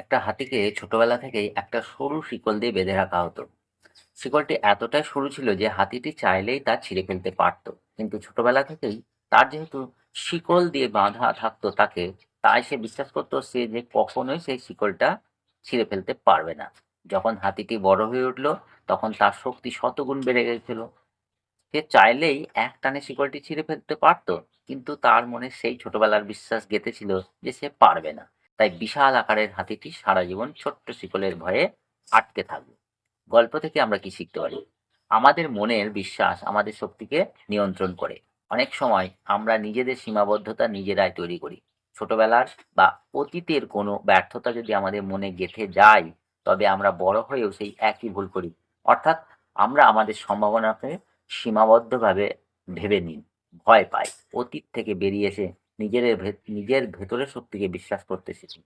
একটা হাতিকে ছোটবেলা থেকেই একটা সরু শিকল দিয়ে বেঁধে রাখা হতো। শিকলটি এতটাই সরু ছিল যে হাতিটি চাইলেই তা ছিঁড়ে ফেলতে পারত। কিন্তু ছোটবেলা থেকেই তার যেহেতু শিকল দিয়ে বাঁধা থাকতো তাকে, তাই সে বিশ্বাস করতো সে যে কখনোই সেই শিকলটা ছিঁড়ে ফেলতে পারবে না। যখন হাতিটি বড় হয়ে উঠল, তখন তার শক্তি শতগুণ বেড়ে গেছিল। সে চাইলেই এক টানে শিকলটি ছিঁড়ে ফেলতে পারতো, কিন্তু তার মনে সেই ছোটবেলার বিশ্বাস গেঁথেছিল যে সে পারবে না। তাই বিশাল আকারের হাতিটি সারা জীবন ছোট্ট শিকলের ভয়ে আটকে থাকবে। গল্প থেকে আমরা কি শিখতে পারি? আমাদের মনের বিশ্বাস আমাদের শক্তিকে নিয়ন্ত্রণ করে। অনেক সময় আমরা নিজেদের সীমাবদ্ধতা নিজেরাই তৈরি করি। ছোটবেলার বা অতীতের কোনো ব্যর্থতা যদি আমাদের মনে গেঁথে যায়, তবে আমরা বড় হয়েও সেই একই ভুল করি। অর্থাৎ আমরা আমাদের সম্ভাবনাকে সীমাবদ্ধভাবে ভেবে নিন ভয় পাই, অতীত থেকে বেরিয়ে এসে নিজের নিজের ভেতরের শক্তিকে বিশ্বাস করতে শিখি